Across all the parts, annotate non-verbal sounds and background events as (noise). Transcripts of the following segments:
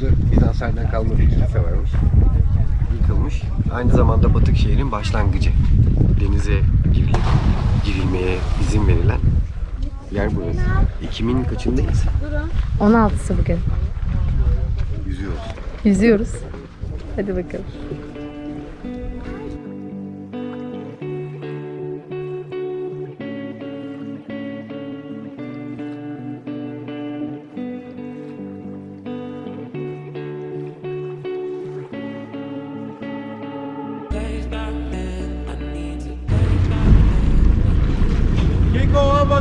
burası Bizanslardan kalma bir kilise varmış. Yıkılmış. Aynı zamanda Batık şehrin başlangıcı. Denize girilip girilmeye izin verilen yer burası. Ekim'in kaçındayız? 16'sı bugün. Yüzüyoruz. Yüzüyoruz. Hadi bakalım.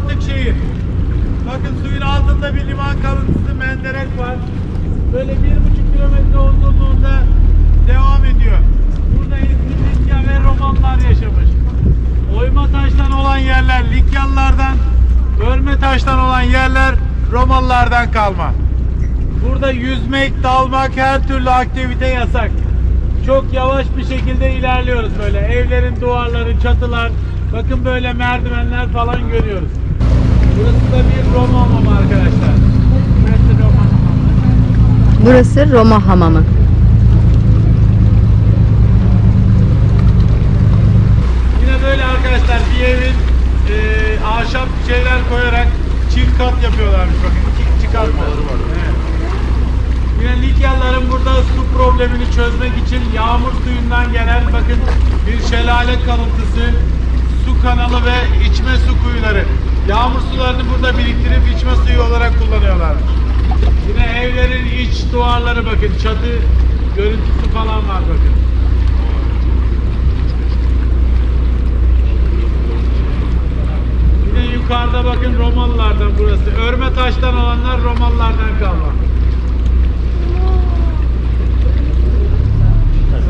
Kekova Batıkşehir. Bakın suyun altında bir liman kalıntısı menderek var. Böyle bir buçuk kilometre uzunluğunda devam ediyor. Burada eski Likya ve Romanlar yaşamış. Oyma taştan olan yerler Likyalılardan, örme taştan olan yerler Romalılardan kalma. Burada yüzmek, dalmak, her türlü aktivite yasak. Çok yavaş bir şekilde ilerliyoruz böyle. Evlerin duvarları, çatılar, bakın böyle merdivenler falan görüyoruz. Burası da bir Roma hamamı arkadaşlar. Burası Roma hamamı. Burası Roma hamamı. Yine böyle arkadaşlar bir evin e, ahşap şeyler koyarak çift kat yapıyorlarmış bakın. İki çıkartma. Evet. Yine Likyalıların burada su problemini çözmek için yağmur suyundan gelen bakın bir şelale kalıntısı, su kanalı ve içme su kuyuları. Yağmur sularını burada biriktirip içme suyu olarak kullanıyorlar. Yine evlerin iç duvarları bakın çatı görüntüsü falan var bakın. De yukarıda bakın Romalılardan burası. Örme taştan olanlar Romalılardan kalma.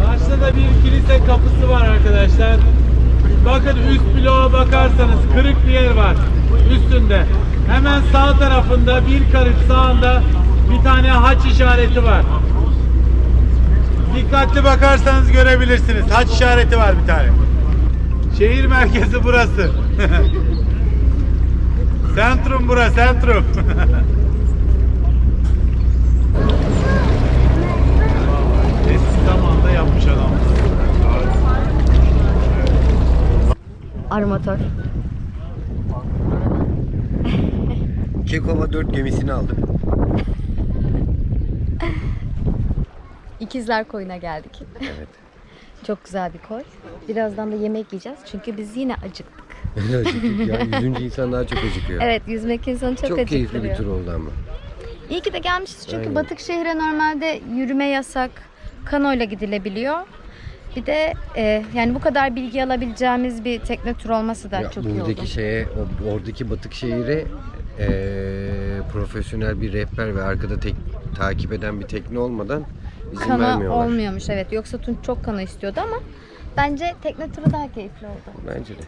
Karşıda da bir kilise kapısı var arkadaşlar. Bakın üst bloğa bakarsanız kırık bir yer var üstünde. Hemen sağ tarafında bir karış sağında bir tane haç işareti var. Dikkatli bakarsanız görebilirsiniz. Haç işareti var bir tane. Şehir merkezi burası. (laughs) Sentrum bura, sentrum. (laughs) Eski zamanda yapmış adam. Armatör. Kekova 4 gemisini aldık. İkizler Koyu'na geldik. Evet. Çok güzel bir koy. Birazdan da yemek yiyeceğiz çünkü biz yine acıktık. (laughs) acıktık ya. (laughs) Yüzünce insan daha çok acıkıyor. Evet yüzmek insanı çok, çok keyifli bir acıktırıyor. tur oldu ama. İyi ki de gelmişiz çünkü Aynen. Batık şehre normalde yürüme yasak. Kanoyla gidilebiliyor. Bir de e, yani bu kadar bilgi alabileceğimiz bir tekne turu olması da Ya çok iyi oldu. buradaki şeye, oradaki batık şehire eee, profesyonel bir rehber ve arkada tek, takip eden bir tekne olmadan izin Kano vermiyorlar. olmuyormuş evet. Yoksa Tunç çok kano istiyordu ama bence tekne turu daha keyifli oldu. Bence de.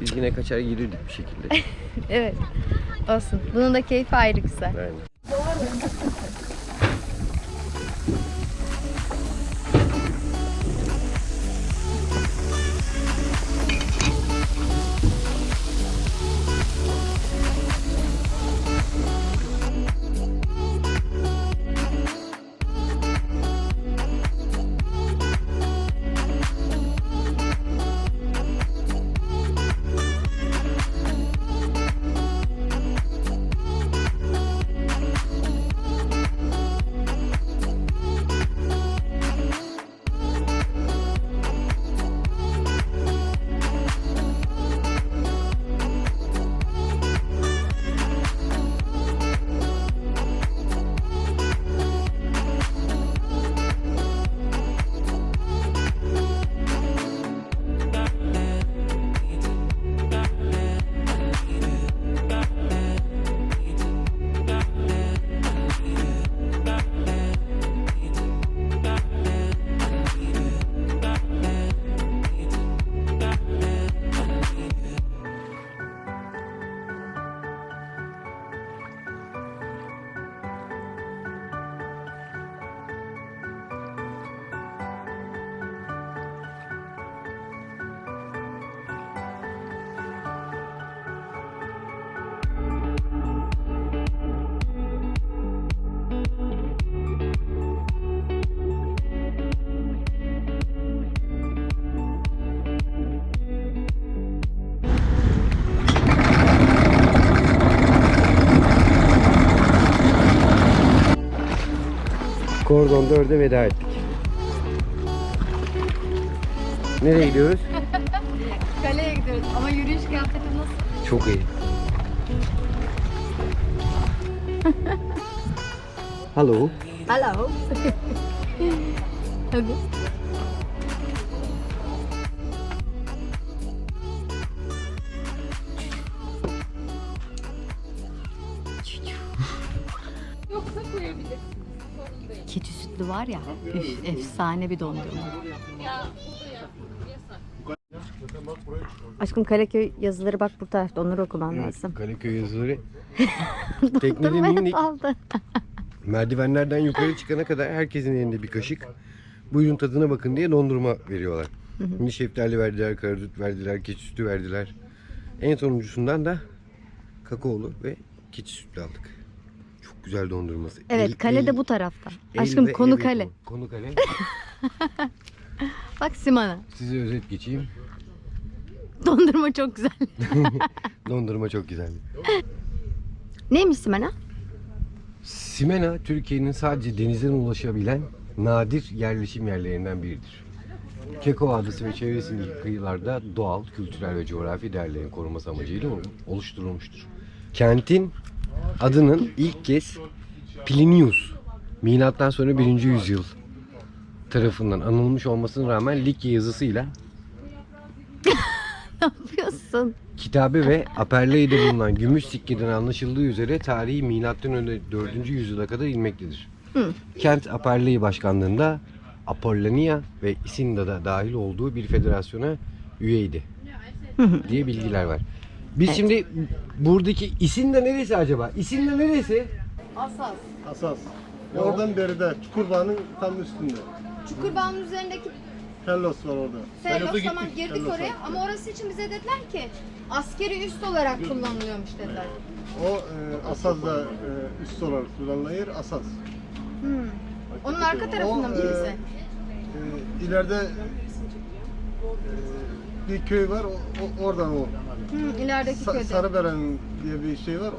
Biz yine kaçar girirdik bir şekilde. (laughs) Evet. Olsun. Bunun da keyfi ayrı güzel. Aynen. Kordon 4'e veda ettik. Nereye gidiyoruz? (laughs) Kaleye gidiyoruz ama yürüyüş kıyafetim nasıl? Çok iyi. (laughs) Hello. Hello. (laughs) Hadi. Sütlü var ya, üf, efsane bir dondurma. Aşkım Kaleköy yazıları bak bu tarafta, onları okuman lazım. Kaleköy yazıları. Teknede Dondurmaya minik. daldı. Merdivenlerden yukarı çıkana kadar herkesin elinde bir kaşık. Buyurun tadına bakın diye dondurma veriyorlar. Şimdi şeftali verdiler, karadut verdiler, keçi sütü verdiler. En sonuncusundan da kakaolu ve keçi sütlü aldık. Güzel dondurması. Evet, El- kale de el- bu tarafta. Aşkım konu kale. Konu (laughs) kale. Bak Simana. Size özet geçeyim. (laughs) Dondurma çok güzel. (laughs) Dondurma çok güzeldi. Neymiş Simana? Simena Türkiye'nin sadece denizden ulaşabilen nadir yerleşim yerlerinden biridir. Keko Adası ve çevresindeki kıyılarda doğal, kültürel ve coğrafi değerlerin korunması amacıyla oluşturulmuştur. Kentin adının ilk kez Plinius, milattan sonra 1. yüzyıl tarafından anılmış olmasına rağmen Likya yazısıyla (laughs) Ne yapıyorsun? Kitabe ve Aperlei'de bulunan gümüş sikkeden anlaşıldığı üzere tarihi milattan önce 4. yüzyıla kadar inmektedir. Hı. Kent Aperlei başkanlığında Apollonia ve Isinda da dahil olduğu bir federasyona üyeydi diye bilgiler var. Biz şimdi buradaki Isinda neresi acaba? Isinda neresi? Asas. Asas. Oradan beride, Çukurbağa'nın tam üstünde. Çukurbağanın üzerindeki Kellos var orada. Sellos tamam girdik Sellos oraya var. ama orası için bize dediler ki askeri üst olarak kullanılıyormuş dediler. O e, Asas'da e, üst olarak kullanılır. Asas. Hmm. Onun arka tarafında mı O, e, kilise? E, ileride bir köy var. O, o- oradan o. Hmm, ilerideki Sa- köyde. Sarıberen diye bir şey var.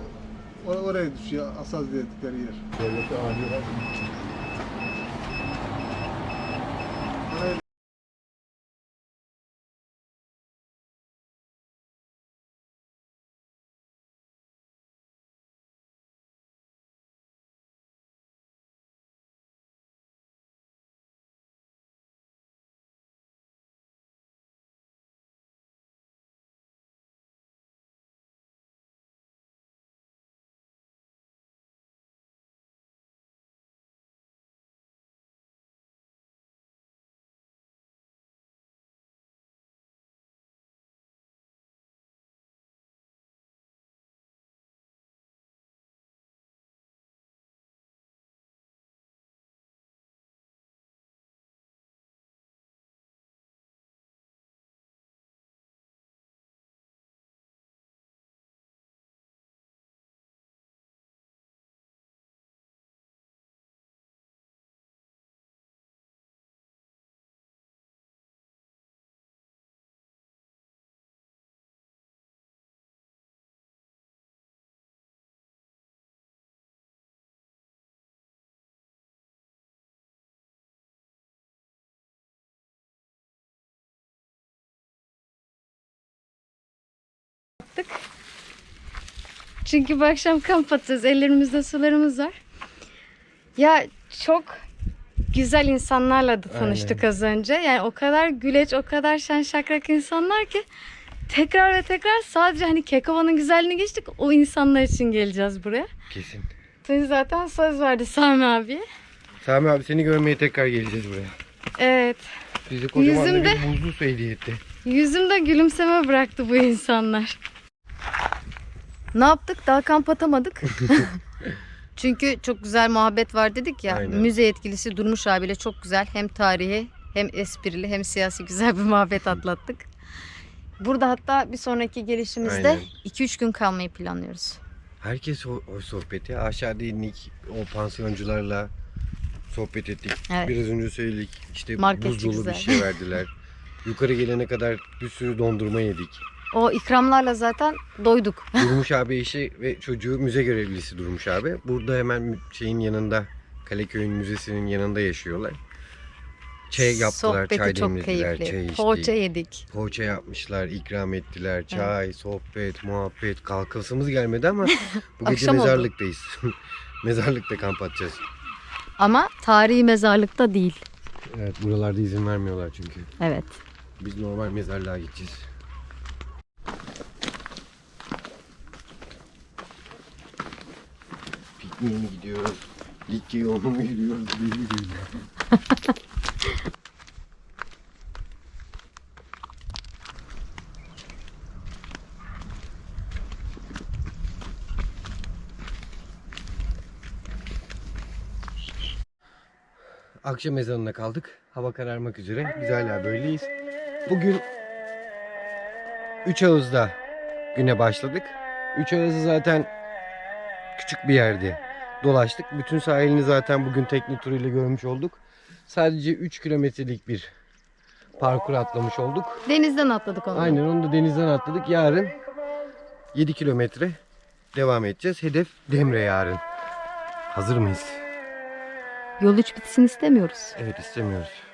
O, oraya düşüyor. Asas dedikleri yer. Devlete adi Çünkü bu akşam kamp atacağız. Ellerimizde sularımız var. Ya çok güzel insanlarla da tanıştık az önce. Yani o kadar güleç, o kadar şen şakrak insanlar ki tekrar ve tekrar sadece hani Kekova'nın güzelliğini geçtik. O insanlar için geleceğiz buraya. Kesin. Senin zaten söz verdi Sami abi. Sami abi seni görmeye tekrar geleceğiz buraya. Evet. Bize kocaman Yüzümde- bir buzlu su hediye etti. Yüzümde gülümseme bıraktı bu insanlar. Ne yaptık? Daha kamp atamadık. (laughs) Çünkü çok güzel muhabbet var dedik ya. Aynen. Müze yetkilisi Durmuş abiyle çok güzel hem tarihi hem esprili hem siyasi güzel bir muhabbet atlattık. Burada hatta bir sonraki gelişimizde Aynen. 2-3 gün kalmayı planlıyoruz. Herkes o, o sohbeti aşağıda indik o pansiyoncularla sohbet ettik. Evet. Biraz önce söyledik işte Marketçi buz dolu güzel. bir şey verdiler. (laughs) Yukarı gelene kadar bir sürü dondurma yedik. O ikramlarla zaten doyduk. (laughs) Durmuş abi eşi ve çocuğu müze görevlisi Durmuş abi. Burada hemen şeyin yanında Kaleköy'ün müzesinin yanında yaşıyorlar. Çay yaptılar, Sohbeti çay çok demlediler, çay içtik. Poğaça yedik. Poğaça yapmışlar, ikram ettiler. Çay, sohbet, muhabbet. Kalkasımız gelmedi ama (laughs) bu gece Akşam oldu. mezarlıktayız. (laughs) Mezarlıkta kamp atacağız. Ama tarihi mezarlıkta değil. Evet, buralarda izin vermiyorlar çünkü. Evet. Biz normal mezarlığa gideceğiz. Pikniğe mi gidiyoruz? Likya yoluna mı yürüyoruz? Belli değil. Akşam ezanına kaldık. Hava kararmak üzere. Biz hala böyleyiz. Bugün 3 Ağız'da güne başladık. 3 Ağız'ı zaten küçük bir yerdi. Dolaştık. Bütün sahilini zaten bugün tekne turuyla görmüş olduk. Sadece 3 kilometrelik bir parkur atlamış olduk. Denizden atladık onu. Aynen onu da denizden atladık. Yarın 7 kilometre devam edeceğiz. Hedef Demre yarın. Hazır mıyız? Yol hiç bitsin istemiyoruz. Evet istemiyoruz.